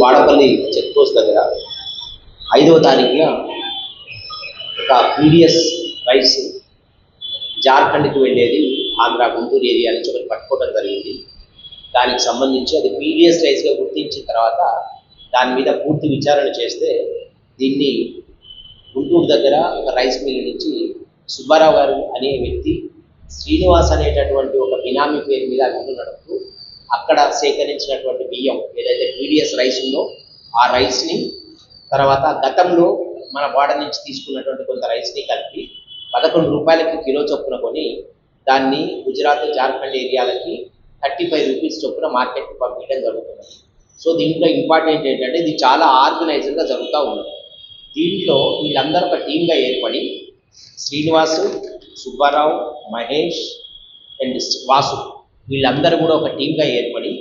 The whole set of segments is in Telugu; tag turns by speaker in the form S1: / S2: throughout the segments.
S1: వాడపల్లి చెక్ పోస్ట్ దగ్గర. ఐదవ తారీఖున ఒక పీడిఎస్ రైస్ జార్ఖండ్కి వెళ్ళేది ఆంధ్ర గుంటూరు ఏరియా నుంచి ఒకటి పట్టుకోవడం జరిగింది. దానికి సంబంధించి అది పీడిఎస్ రైస్గా గుర్తించిన తర్వాత దాని మీద పూర్తి విచారణ చేస్తే దీన్ని గుంటూరు దగ్గర ఒక రైస్ మిల్ నుంచి సుబ్బారావు గారు అనే వ్యక్తి శ్రీనివాస్ అనేటటువంటి ఒక బినామీ పేరు మీద మిల్లు నడుపుతూ అక్కడ సేకరించినటువంటి బియ్యం ఏదైతే పీడిఎస్ రైస్ ఉందో ఆ రైస్ని తర్వాత గతంలో మన వాడ నుంచి తీసుకున్నటువంటి కొంత రైస్ని కలిపి పదకొండు రూపాయలకి కిలో చొప్పున కొని దాన్ని గుజరాత్ జార్ఖండ్ ఏరియాలకి థర్టీ ఫైవ్ రూపీస్ చొప్పున మార్కెట్కి పంపించడం జరుగుతున్నది సో దీంట్లో ఇంపార్టెంట్ ఏంటంటే ఇది చాలా ఆర్గనైజ్డ్గా జరుగుతూ ఉన్నది దీంట్లో వీళ్ళందరూ ఒక టీమ్గా ఏర్పడి శ్రీనివాసు సుబ్బారావు మహేష్ అండ్ వాసు వీళ్ళందరూ కూడా ఒక టీంగా ఏర్పడి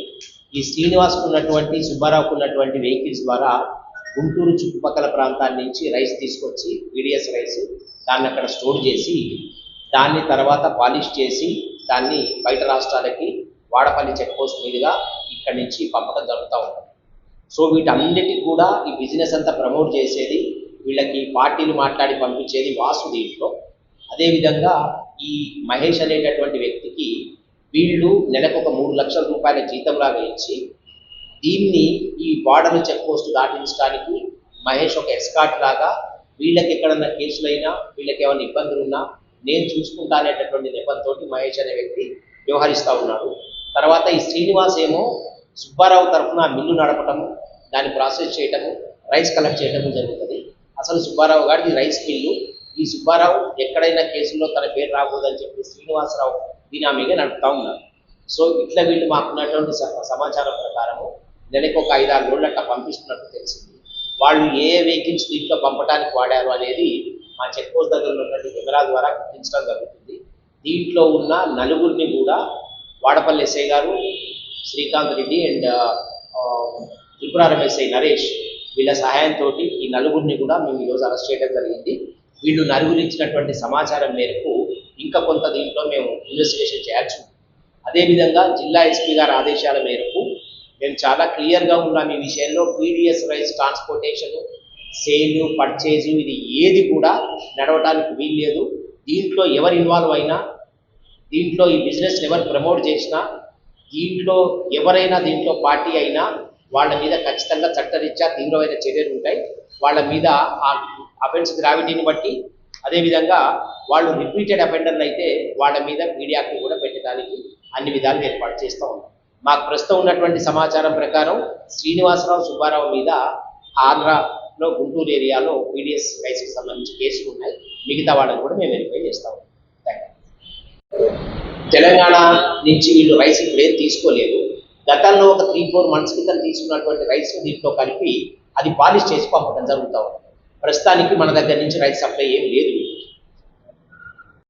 S1: ఈ శ్రీనివాస్కు ఉన్నటువంటి సుబ్బారావుకు ఉన్నటువంటి వెహికల్స్ ద్వారా గుంటూరు చుట్టుపక్కల ప్రాంతాల నుంచి రైస్ తీసుకొచ్చి పీడిఎస్ రైస్ దాన్ని అక్కడ స్టోర్ చేసి దాన్ని తర్వాత పాలిష్ చేసి దాన్ని బయట రాష్ట్రాలకి వాడపల్లి చెక్ పోస్ట్ మీదుగా ఇక్కడి నుంచి పంపడం జరుగుతూ ఉంటుంది. సో వీటన్నిటికి కూడా ఈ బిజినెస్ అంతా ప్రమోట్ చేసేది వీళ్ళకి పార్టీలు మాట్లాడి పంపించేది వాసు దీంట్లో. అదేవిధంగా ఈ మహేష్ అనేటటువంటి వ్యక్తికి వీళ్ళు నెలకు ఒక మూడు లక్షల రూపాయల జీతంలా ఇచ్చి దీన్ని ఈ బార్డర్ చెక్ పోస్ట్ దాటించడానికి మహేష్ ఒక ఎస్కాట్ లాగా వీళ్ళకి ఎక్కడన్నా కేసులైనా వీళ్ళకి ఏమైనా ఇబ్బందులు ఉన్నా నేను చూసుకుంటా అనేటటువంటి నెపంతో మహేష్ అనే వ్యక్తి వ్యవహరిస్తూ ఉన్నాడు. తర్వాత ఈ శ్రీనివాస్ ఏమో సుబ్బారావు తరఫున మిల్లు నడపటము దాన్ని ప్రాసెస్ చేయటము రైస్ కలెక్ట్ చేయటము జరుగుతుంది. అసలు సుబ్బారావు గారిది రైస్ మిల్లు ఈ సుబ్బారావు ఎక్కడైనా కేసుల్లో తన పేరు రాకూడదని చెప్పి శ్రీనివాసరావు బినామీగా నడుపుతా ఉన్నారు. సో ఇట్లా వీళ్ళు మాకున్నటువంటి స- సమాచారం ప్రకారము నెలకు ఒక ఐదారు రోజులు అట్లా పంపిస్తున్నట్టు తెలిసింది. వాళ్ళు ఏ వెహికల్స్ దీంట్లో పంపడానికి వాడారు అనేది మా చెక్ పోస్ట్ దగ్గర ఉన్నటువంటి కెమెరా ద్వారా గుర్తించడం జరుగుతుంది. దీంట్లో ఉన్న నలుగురిని కూడా వాడపల్లి ఎస్ఐ గారు శ్రీకాంత్ రెడ్డి అండ్ త్రిపురారం ఎస్ఐ నరేష్ వీళ్ళ సహాయంతో ఈ నలుగురిని కూడా మేము ఈరోజు అరెస్ట్ చేయడం జరిగింది. వీళ్ళు నలుగురించినటువంటి సమాచారం మేరకు ఇంకా ఇన్వెస్టిగేషన్ చేయాల్సి ఉంది. అదేవిధంగా జిల్లా ఎస్పీ గారి ఆదేశాల మేరకు మేము చాలా క్లియర్గా ఉన్నాం ఈ విషయంలో. PDS rice transportation sale purchase ఇది ఏది కూడా నడవడానికి వీల్లేదు. దీంట్లో ఎవరు ఇన్వాల్వ్ అయినా దీంట్లో ఈ బిజినెస్ ఎవరు ప్రమోట్ చేసినా దీంట్లో ఎవరైనా దీంట్లో పార్టీ అయినా వాళ్ళ మీద ఖచ్చితంగా చట్టరీత్యా తీవ్రమైన చర్యలు ఉంటాయి. వాళ్ళ మీద ఆ అఫెన్స్ గ్రావిటీని బట్టి అదేవిధంగా వాళ్ళు రిపీటెడ్ అఫెండర్లు అయితే వాళ్ళ మీద మీడియాకు కూడా పెట్టడానికి అన్ని విధాలు ఏర్పాటు చేస్తూ ఉన్నాం. మాకు ప్రస్తుతం ఉన్నటువంటి సమాచారం ప్రకారం శ్రీనివాసరావు సుబ్బారావు మీద ఆంధ్రాలో గుంటూరు ఏరియాలో పీడిఎస్ రైస్కి సంబంధించి కేసులు ఉన్నాయి. మిగతా వాళ్ళని కూడా మేము వెరిఫై చేస్తాం తెలంగాణ నుంచి వీళ్ళు రైస్ ఇప్పుడు ఏం తీసుకోలేదు. గతంలో ఒక త్రీ ఫోర్ మంత్స్ క్రితం తీసుకున్నటువంటి రైస్ దీంట్లో కలిపి అది పాలిష్ చేసి పంపడం జరుగుతూ ఉంది. ప్రస్తుతానికి మన దగ్గర నుంచి రైస్ సప్లై ఏం లేదు.